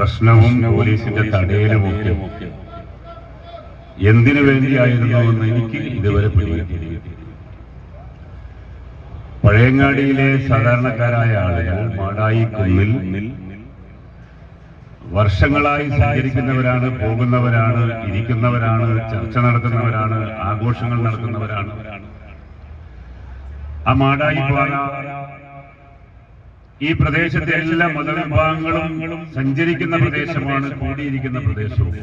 പ്രശ്നവും പോലീസിന്റെ തടയലുമൊക്കെ എന്തിനു വേണ്ടിയായിരുന്നു എന്ന് എനിക്ക് ഇതുവരെ പിടികിട്ടിയില്ല. പഴയങ്ങാടിയിലെ സാധാരണക്കാരായ ആളുകൾ മാടായി കുന്നിൽ വർഷങ്ങളായി സഞ്ചരിക്കുന്നവരാണ് പോകുന്നവരാണ് ഇരിക്കുന്നവരാണ് ചർച്ച നടത്തുന്നവരാണ് ആഘോഷങ്ങൾ നടത്തുന്നവരാണ്. ആ മാടായി പാറ ഈ പ്രദേശത്തെ എല്ലാ മതവിഭാഗങ്ങളും സഞ്ചരിക്കുന്ന പ്രദേശമാണ് കൂടിയിരിക്കുന്ന പ്രദേശവും.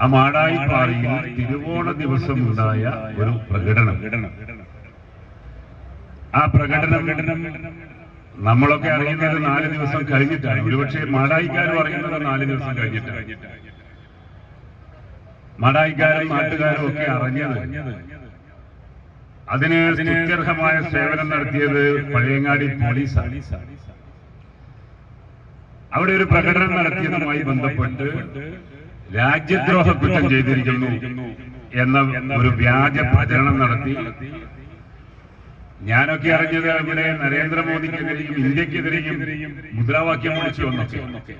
ആ മാടായി പാറയിൽ തിരുവോണ ദിവസം ഉണ്ടായ ഒരു പ്രകടനം. ആ പ്രകടനം നമ്മളൊക്കെ അറിയുന്നത് നാല് ദിവസം കഴിഞ്ഞിട്ടാണ്. ഒരുപക്ഷെ മാടായിക്കാരും അറിയുന്നത് നാല് ദിവസം കഴിഞ്ഞിട്ടാണ്. മാടായിക്കാരും നാട്ടുകാരും ഒക്കെ അറിഞ്ഞത് അതിന് സ്തുത്യർഹമായ സേവനം നടത്തിയത് പഴയങ്ങാടി പോലീസാണ്. അവിടെ ഒരു പ്രകടനം നടത്തിയതുമായി ബന്ധപ്പെട്ട് രാജ്യദ്രോഹ കുറ്റം ചെയ്തിരിക്കുന്നു എന്ന ഒരു വ്യാജ പ്രചരണം നടത്തി. ഞാനൊക്കെ അറിഞ്ഞത് ഇവിടെ നരേന്ദ്രമോദിക്കെതിരെയും ഇന്ത്യക്കെതിരെയും മുദ്രാവാക്യം വിളിച്ചു വന്നൊക്കെ.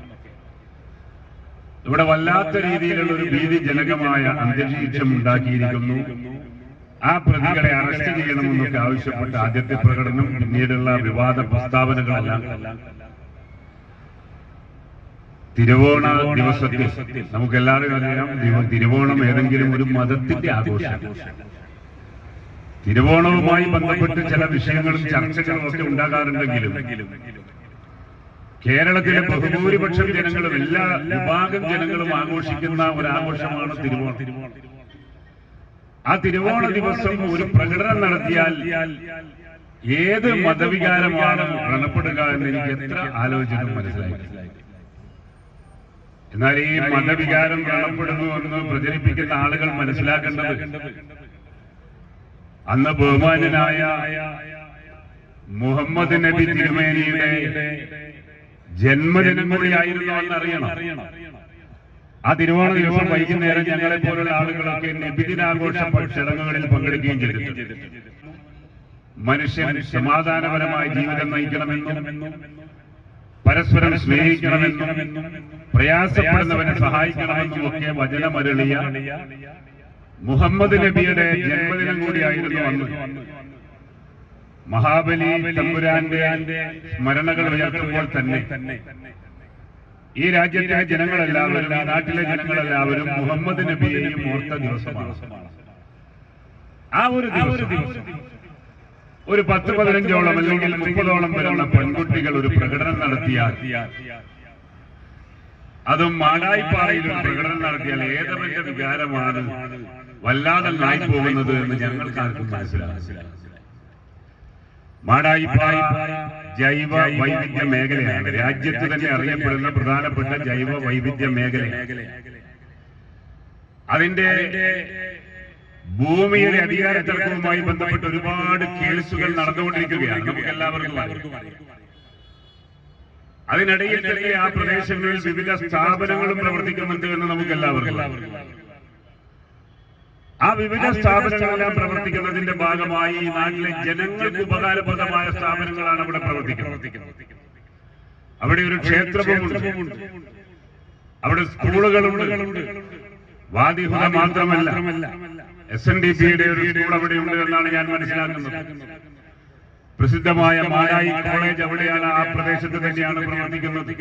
ഇവിടെ വല്ലാത്ത രീതിയിലുള്ള ഒരു ഭീതിജനകമായ അന്തരീക്ഷം ഉണ്ടാക്കിയിരിക്കുന്നു. ആ പ്രതികളെ അറസ്റ്റ് ചെയ്യണമെന്നൊക്കെ ആവശ്യപ്പെട്ട് ആദ്യത്തെ പ്രകടനം പിന്നീടുള്ള വിവാദ പ്രസ്താവനകളെല്ലാം തിരുവോണ ദിവസത്തിൽ നമുക്ക് എല്ലാവരും അറിയാം തിരുവോണം ഏതെങ്കിലും ഒരു മതത്തിന്റെ ആഘോഷം. തിരുവോണവുമായി ബന്ധപ്പെട്ട് ചില വിഷയങ്ങളും ചർച്ചകളും ഒക്കെ ഉണ്ടാകാറുണ്ടെങ്കിലും കേരളത്തിലെ ബഹുഭൂരിപക്ഷം ജനങ്ങളും എല്ലാ വിഭാഗം ജനങ്ങളും ആഘോഷിക്കുന്ന ഒരു ആഘോഷമാണ് തിരുവോണം. ആ തിരുവോണ ദിവസം ഒരു പ്രകടനം നടത്തിയാൽ ഏത് മതവികാരമാണ് വ്രണപ്പെടുക എന്ന് എനിക്ക് എത്ര ആലോചന മനസ്സിലായി. എന്നാൽ ഈ മതവികാരം വ്രണപ്പെടുന്നു എന്ന് പ്രചരിപ്പിക്കുന്ന ആളുകൾ മനസ്സിലാക്കേണ്ടത് അന്ന് ബഹുമാനായ മുഹമ്മദ് നബി തിരുമേനിയുടെ ജന്മദിനം കൂടിയായിരുന്നു എന്നറിയണം. ആ തിരുവോണ ദിവസം വൈകുന്നേരം ഞങ്ങളെ പോലുള്ള ആളുകളൊക്കെ നബിദിനാഘോഷ ചടങ്ങുകളിൽ പങ്കെടുക്കുകയും ചെയ്തിട്ടുണ്ട്. മനുഷ്യൻ സമാധാനപരമായ ജീവിതം നയിക്കണമെന്നും പരസ്പരം സ്നേഹിക്കണമെന്നും പ്രയാസപ്പെടുന്നവനെ സഹായിക്കണമെന്നും ഒക്കെ വചനമരളിയ മുഹമ്മദ് നബിയുടെ ജന്മദിനം കൂടിയായിരുന്നു അന്ന്. മഹാബലി തമ്പുരാന്റെ സ്മരണകൾ ഉയർത്തുമ്പോൾ തന്നെ. ഈ രാജ്യത്തെ ജനങ്ങളെല്ലാവരും ഈ നാട്ടിലെ ജനങ്ങളെല്ലാവരും മുഹമ്മദ് നബിയെയും ഓർത്ത ദിവസമാണ്. ആ ഒരു ദിവസം ഒരു പത്ത് പതിനഞ്ചോളം അല്ലെങ്കിൽ മുപ്പതോളം വരുന്ന പെൺകുട്ടികൾ ഒരു പ്രകടനം നടത്തിയാൽ അതും മാടായിപ്പാറയിൽ ഒരു പ്രകടനം നടത്തിയാൽ ഏതൊക്കെ വികാരമാണ് വല്ലാതെ പോകുന്നത് എന്ന് ഞങ്ങൾക്ക് ആർക്കും മനസ്സിലാകും മാടായിപ്പാറ ജൈവ വൈവിധ്യ മേഖലയാണ്. രാജ്യത്ത് തന്നെ അറിയപ്പെടുന്ന പ്രധാനപ്പെട്ട ജൈവ വൈവിധ്യ മേഖല. അതിന്റെ ഭൂമിയുടെ അധികാരത്തിറക്കവുമായി ബന്ധപ്പെട്ട് ഒരുപാട് കേസുകൾ നടന്നുകൊണ്ടിരിക്കുകയാണ്. നമുക്ക് എല്ലാവർക്കും അതിനിടയിൽ തന്നെ ആ പ്രദേശങ്ങളിൽ വിവിധ സ്ഥാപനങ്ങളും പ്രവർത്തിക്കുന്നുണ്ട് എന്ന് നമുക്ക് എല്ലാവർക്കും. ആ വിവിധ സ്ഥാപനങ്ങളെല്ലാം പ്രവർത്തിക്കുന്നതിന്റെ ഭാഗമായി ഈ നാട്ടിലെ ജനങ്ങൾക്ക് ഉപകാരപ്രദമായ സ്ഥാപനങ്ങളാണ് അവിടെ പ്രവർത്തിക്കുന്നത്. അവിടെ ഒരു ക്ഷേത്രമുണ്ട്. അവിടെ സ്കൂളുകളുണ്ട്. വാദിഹുദ മാത്രമല്ല. എസ് എൻ ഡി പിയുടെ ഒരു സ്കൂൾ അവിടെയുണ്ട് എന്നാണ് ഞാൻ മനസ്സിലാക്കുന്നത്. പ്രസിദ്ധമായ മാലായി കോളേജ് അവിടെയാണ് ആ പ്രദേശത്ത് തന്നെയാണ് പ്രവർത്തിക്കുന്നത്.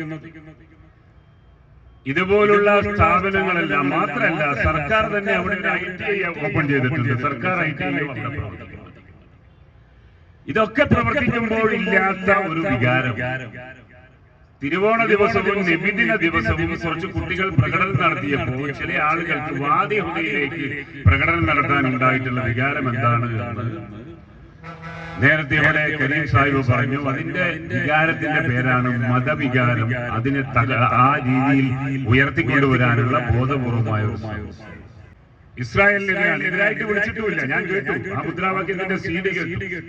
ഇതുപോലുള്ള സ്ഥാപനങ്ങളെല്ലാം മാത്രമല്ല സർക്കാർ തന്നെ അവിടെ ഐ ടി ഐ ഓപ്പൺ ചെയ്തിട്ടുണ്ട് സർക്കാർ ഐ ടി ഐ ഇതൊക്കെ പ്രവർത്തിക്കുമ്പോൾ ഇല്ലാത്ത ഒരു വികാരം. തിരുവോണ ദിവസവും നിബിദിന ദിവസവും കുറച്ച് കുട്ടികൾ പ്രകടനം നടത്തിയപ്പോൾ ചില ആളുകൾക്ക് വാദിഹുദയിലേക്ക് പ്രകടനം നടത്താൻ ഉണ്ടായിട്ടുള്ള വികാരം എന്താണ് എന്ന് നേരത്തെ ഇവിടെ കരീം സാഹിബ് പറഞ്ഞു അതിന്റെ വികാരത്തിന്റെ പേരാണ് മതവികാരം. അതിനെ തക- ആ രീതിയിൽ ഉയർത്തിക്കൊണ്ടുവരാനുള്ള ബോധപൂർവമായ ഒരു ശ്രമം. ഇസ്രായേലിനെയാണ് എതിരായിട്ട് വിളിച്ചിട്ടുമില്ല. ഞാൻ കേട്ടു. ആ മുദ്രാവാക്യത്തിന്റെ സീഡ് കേട്ടു.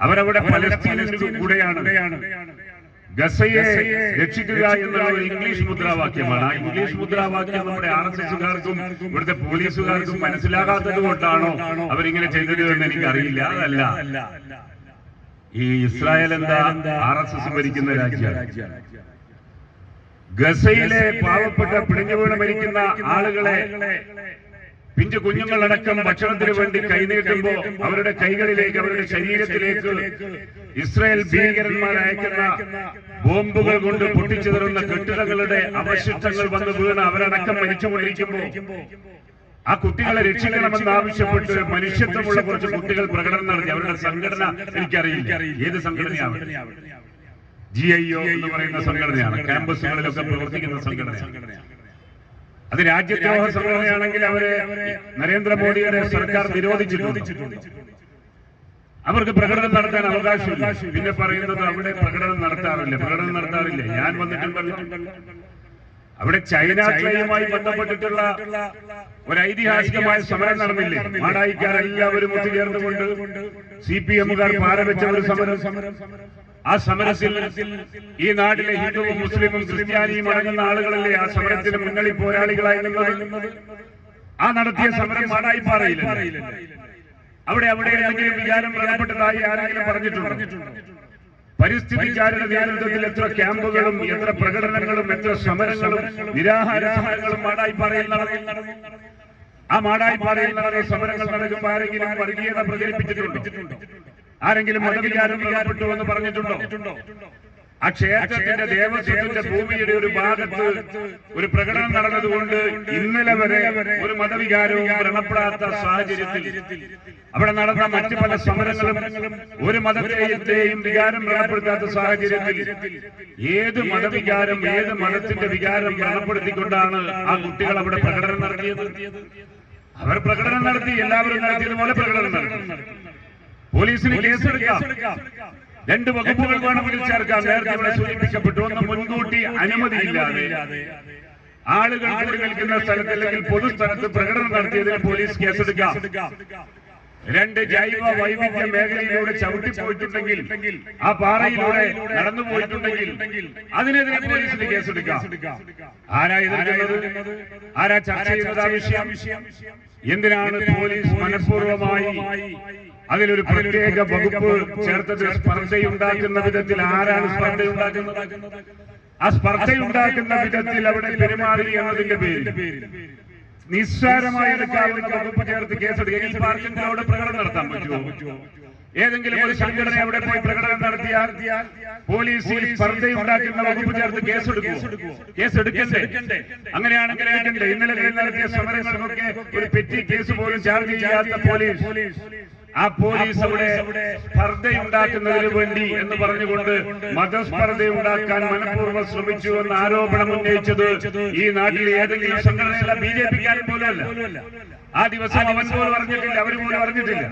അവരവിടെ പലസ്തീനിന്റെ കൂടെയാണ്. ഗസയെ രക്ഷിക്കുക എന്നുള്ള ഒരു ഇംഗ്ലീഷ് മുദ്രാവാക്യമാണ്. ആ ഇംഗ്ലീഷ് മുദ്രാവാക്യം നമ്മുടെ ആർ എസ് എസുകാർക്കും ഇവിടുത്തെ പോലീസുകാർക്കും മനസ്സിലാകാത്തത് കൊണ്ടാണോ അവരിങ്ങനെ ചെയ്തത് എന്ന് എനിക്കറിയില്ല. അതല്ല. ഈ ഇസ്രായേൽ എന്താ? ആർ എസ് എസ് ഭരിക്കുന്ന രാജ്യമാണ് ഗസയിലെ പാവപ്പെട്ട പിടിഞ്ഞു വീണ് മരിക്കുന്ന ആളുകളെ പിഞ്ചു കുഞ്ഞുങ്ങളടക്കം ഭക്ഷണത്തിന് വേണ്ടി കൈനീട്ടുമ്പോ അവരുടെ കൈകളിലേക്ക് അവരുടെ ശരീരത്തിലേക്ക് ഇസ്രായേൽ ഭീകരന്മാർ അയക്കുന്ന ബോംബുകൾ കൊണ്ട് പൊട്ടിച്ചിതറുന്ന കെട്ടിടങ്ങളുടെ അവശിഷ്ടങ്ങൾ വന്ന് വീണ് അവരടക്കം മരിച്ചുകൊണ്ടിരിക്കുമ്പോ ആ കുട്ടികളെ രക്ഷിക്കണമെന്ന് ആവശ്യപ്പെട്ട് മനുഷ്യത്വമുള്ള കുറച്ച് കുട്ടികൾ പ്രകടനം നടത്തി. അവരുടെ സംഘടന എനിക്കറിയില്ല. ഏത് സംഘടനയാണ് ജി ഐ ഒ എന്ന് പറയുന്ന സംഘടനയാണ്. ക്യാമ്പസുകളിലൊക്കെ പ്രവർത്തിക്കുന്ന സംഘടനയാണ്. അത് രാജ്യദ്രോഹ സംഘടനയാണെങ്കിൽ അവർ നരേന്ദ്രമോദിയുടെ സർക്കാർ നിരോധിച്ചിട്ടുണ്ട്. അവർക്ക് പ്രകടനം നടത്താൻ അവകാശമില്ല. പിന്നെ പറയുന്നത് അവിടെ പ്രകടനം നടത്താറില്ല. പ്രകടനം നടത്താറില്ല. ഞാൻ വന്നിട്ടുണ്ടല്ലോ അവിടെ ചൈന ചൈനയുമായി ബന്ധപ്പെട്ടിട്ടുള്ള ഒരു ഐതിഹാസികമായ സമരം നടന്നില്ലേ? മാടായിക്കാരെല്ലാവരും ഒത്തുചേർന്നുകൊണ്ട് സി പി എമ്മുകാർ പാരവെച്ച ഒരു സമരം സമരം. ആ സമരത്തിൽ ഈ നാട്ടിലെ ഹിന്ദുവും മുസ്ലിമും ക്രിസ്ത്യാനിയും അടങ്ങുന്ന ആളുകളല്ലേ ആ സമരത്തിന് മുന്നണി പോരാളികളായി നിന്നത് ആ നടത്തിയ സമരം മാടായി പാറയില്ല അവിടെ അവിടെ എന്തെങ്കിലും വിചാരം പ്രധാനപ്പെട്ടതായി ആരെങ്കിലും പറഞ്ഞിട്ടുണ്ട്? പരിസ്ഥിതി പരിസ്ഥിതിക്കാരുടെ നേതൃത്വത്തിൽ എത്ര ക്യാമ്പുകളും എത്ര പ്രകടനങ്ങളും എത്ര സമരങ്ങളും നിരാഹാരങ്ങളും മാടായിപ്പാറയിൽ നടന്നു. ആ മാടായി പാറയിൽ നടന്ന സമരങ്ങൾ നടക്കുമ്പോൾ ആരെങ്കിലും വർഗീയത പ്രചരിപ്പിച്ചിട്ടുണ്ടോ? ആരെങ്കിലും മതവികാരം വികാരപ്പെട്ടു എന്ന് പറഞ്ഞിട്ടുണ്ടോ? ആ ക്ഷേത്രത്തിന്റെ ദേവസ്വത്തിന്റെ ഭൂമിയുടെ ഒരു ഭാഗത്ത് ഒരു പ്രകടനം നടന്നതുകൊണ്ട് ഇന്നലെ വരെ ഒരു മതവികാരവും വ്രണപ്പെടാത്ത സാഹചര്യത്തിൽ അവിടെ നടന്ന മറ്റു പല സമരങ്ങളും ഒരു മതത്തെയും വികാരം വ്രണപ്പെടുത്താത്ത സാഹചര്യത്തിൽ ഏത് മതവികാരം ഏത് മതത്തിന്റെ വികാരം വ്രണപ്പെടുത്തിക്കൊണ്ടാണ് ആ കുട്ടികൾ അവിടെ പ്രകടനം നടത്തിയത്? അവർ പ്രകടനം നടത്തി എല്ലാവരും നടത്തിയതുപോലെ പ്രകടനം നടത്തി. പോലീസിന് കേസെടുക്കാം. രണ്ട് വകുപ്പുകൾ വേണമെങ്കിൽ ചേർക്കാം നേരത്തെ ഇവിടെ സൂചിപ്പിക്കപ്പെട്ടു. ഒന്ന് മുൻകൂട്ടി അനുമതിയില്ലാതെ ആളുകൾ കൂടി നിൽക്കുന്ന സ്ഥലത്ത് അല്ലെങ്കിൽ പൊതുസ്ഥലത്ത് പ്രകടനം നടത്തിയതിന് പോലീസ് കേസെടുക്കാം. രണ്ട് ജൈവ വൈവിധ്യ മേഖലയിലൂടെ ചവിട്ടി പോയിട്ടുണ്ടെങ്കിൽ ആ പാറയിലൂടെ നടന്നു പോയിട്ടുണ്ടെങ്കിൽ അതിനെതിരെ പോലീസിന് കേസെടുക്കാം. ആരാ എതിർക്കുന്നത്? ആരാ ചർച്ച ചെയ്യുന്നത് ആ വിഷയം? എന്തിനാണ് പോലീസ് മനഃപൂർവമായി അതിലൊരു പ്രത്യേക വകുപ്പ് ചേർത്തത് സ്പർദ്ധയുണ്ടാക്കുന്ന വിധത്തിൽ ആരാണ് സ്പർദ്ധയുണ്ടാക്കുന്നത് ആ സ്പർദ്ധയുണ്ടാക്കുന്ന വിധത്തിൽ അവിടെ പെരുമാറി എന്നതിന്റെ പേരിൽ. നിസ്സാരമായി എടുക്കാവുന്ന വകുപ്പ് ചേർത്ത് കേസെടുക്കുക. ഈ പാർട്ടിക്ക് അവിടെ പ്രകടനം നടത്താൻ പറ്റുമോ? ഏതെങ്കിലും ഒരു സംഘടന അവിടെ പോയി പ്രകടനം നടത്തിയാൽ പോലീസിൽ സ്പർദ്ധയുണ്ടാക്കുന്ന വകുപ്പ് ചേർത്ത് കേസെടുക്കുമോ കേസെടുക്കണ്ടേ അങ്ങനെയാണെങ്കിൽ ഇന്നലെ നടത്തിയ സമരങ്ങൾക്കൊക്കെ ഒരു പെറ്റി കേസ് പോലും ചാർജ് ചെയ്യാത്ത പോലീസ് ആ പോലീസ് അവിടെ സ്പർദ്ധയുണ്ടാക്കുന്നതിന് വേണ്ടി എന്ന് പറഞ്ഞുകൊണ്ട് മതസ്പർദ്ധ ഉണ്ടാക്കാൻ മനഃപൂർവം ശ്രമിച്ചു എന്ന ആരോപണം ഉന്നയിച്ചത് ഈ നാട്ടിലെ ഏതെങ്കിലും സംഘടനയല്ല ബി ജെ പിക്കാരൻ പോലുമല്ല. ആ ദിവസം അവൻ പോലും അറിഞ്ഞിട്ടില്ല അവർ പോലും അറിഞ്ഞിട്ടില്ല.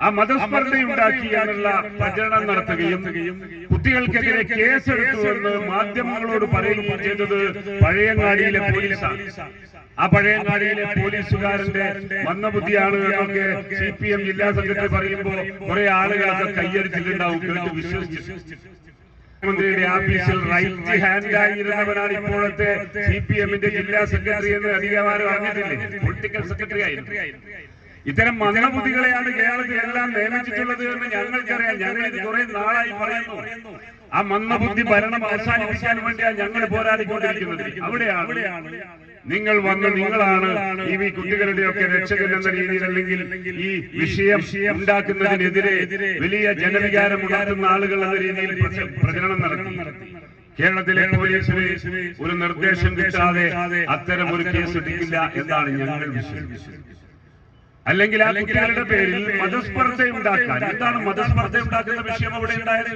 ആ മതസ്പർദ്ധയുണ്ടാക്കി എന്നുള്ള പ്രചരണം നടത്തുകയും കുട്ടികൾക്കെതിരെ കേസെടുത്തു എന്ന് മാധ്യമങ്ങളോട് പറയുകയും ചെയ്തത് പഴയങ്ങാടിയിലെ പോലീസാണ് ആ പഴയങ്ങാടിയിലെ പോലീസുകാരന്റെ വന്ന ബുദ്ധിയാണ് എന്നൊക്കെ സി പി എം ജില്ലാ സെക്രട്ടറി പറയുമ്പോ കുറെ ആളുകളൊക്കെ കയ്യടിച്ചിട്ടുണ്ടാവും കേട്ട് വിശ്വസിച്ചു മുഖ്യമന്ത്രിയുടെ ആഫീസിൽ റൈറ്റ് ഹാൻഡ് ആയിരുന്നവനാണ് ഇപ്പോഴത്തെ സി പി എമ്മിന്റെ ജില്ലാ സെക്രട്ടറി എന്ന് അധികമാരും അറിഞ്ഞിട്ടില്ലേ പൊളിറ്റിക്കൽ സെക്രട്ടറി ആയിരുന്നു. ഇത്തരം മന്ദബുദ്ധികളെയാണ് കേരളത്തിൽ എല്ലാം നിയമിച്ചിട്ടുള്ളത് എന്ന് ഞങ്ങൾക്കറിയാം. ഞങ്ങൾ ഇത് കുറെ നാളായി പറയുന്നു. ആ മന്ദബുദ്ധി ഭരണം അവസാനിപ്പിക്കാൻ വേണ്ടിയാണ് ഞങ്ങൾ പോരാടിക്കൊണ്ടിരിക്കുന്നത്. അവിടെയാണ്. നിങ്ങൾ വന്ന് നിങ്ങളാണ് ഈ വി കുട്ടികളുടെയൊക്കെ രക്ഷകൻ എന്ന രീതിയിൽ അല്ലെങ്കിൽ ഈ വിഷയം ഉണ്ടാക്കുന്നതിനെതിരെ വലിയ ജനവികാരം ഉണ്ടാക്കുന്ന ആളുകൾ എന്ന രീതിയിൽ പ്രച- പ്രചരണം നടത്തി. കേരളത്തിലെ പോലീസിന് ഒരു നിർദ്ദേശം കിട്ടാതെ അത്തരം ഒരു കേസ് എടുക്കില്ല എന്നാണ് ഞങ്ങൾ വിശ്വസിക്കുന്നത്. അല്ലെങ്കിൽ ആ കുട്ടികളുടെ പേരിൽ മതസ്പർദ്ധ ഉണ്ടാക്കാൻ എന്താണ് മതസ്പർദ്ധ ഉണ്ടാക്കുന്ന വിഷയം അവിടെ ഉണ്ടായത്?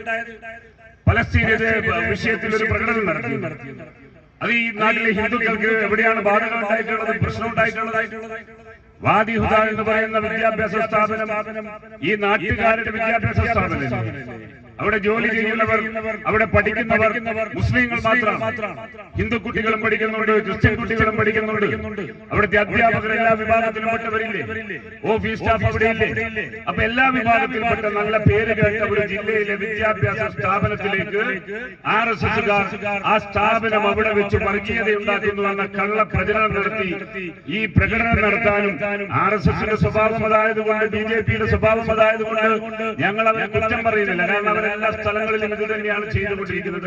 പലസ്തീനിലെ വിഷയത്തിൽ ഒരു പ്രകടനം നടത്തി അത് ഈ നാട്ടിലെ ഹിന്ദുക്കൾക്ക് എവിടെയാണ് ബാധകം ഉണ്ടായിട്ടുള്ളത് പ്രശ്നം ഉണ്ടായിട്ടുള്ളത്? വാദിഹുദ എന്ന് പറയുന്ന വിദ്യാഭ്യാസ സ്ഥാപനം ഈ നാട്ടുകാരുടെ വിദ്യാഭ്യാസ സ്ഥാപനം അവിടെ ജോലി ചെയ്യുന്നവർ അവിടെ പഠിക്കുന്നവർ മുസ്ലിങ്ങൾ മാത്രം. ഹിന്ദു കുട്ടികളും പഠിക്കുന്നുണ്ട് ക്രിസ്ത്യൻ കുട്ടികളും പഠിക്കുന്നുണ്ട്. അവിടുത്തെ അധ്യാപകർ എല്ലാ വിഭാഗത്തിലും പെട്ടവരില്ലേ? ഓഫീസ് സ്റ്റാഫ് അവിടെ ഇല്ലേ അപ്പൊ എല്ലാ വിഭാഗത്തിൽപ്പെട്ട നല്ല പേര് കേട്ട ഒരു ജില്ലയിലെ വിദ്യാഭ്യാസ സ്ഥാപനത്തിലേക്ക് ആർ എസ് എസുകാർ ആ സ്ഥാപനം അവിടെ വെച്ച് വർഗീയതയുണ്ടാക്കുന്നു എന്ന കള്ള പ്രചരണം നടത്തി ഈ പ്രകടനം നടത്താനും ആർ എസ് എസിന്റെ സ്വഭാവം അതായതുകൊണ്ട് ബി ജെ പിയുടെ സ്വഭാവം അതായതുകൊണ്ട് ഞങ്ങൾ അവരെ കുറ്റം പറയുന്നില്ല. കാരണം അവരെല്ലാ സ്ഥലങ്ങളിലും ഇത് തന്നെയാണ് ചെയ്തുകൊണ്ടിരിക്കുന്നത്.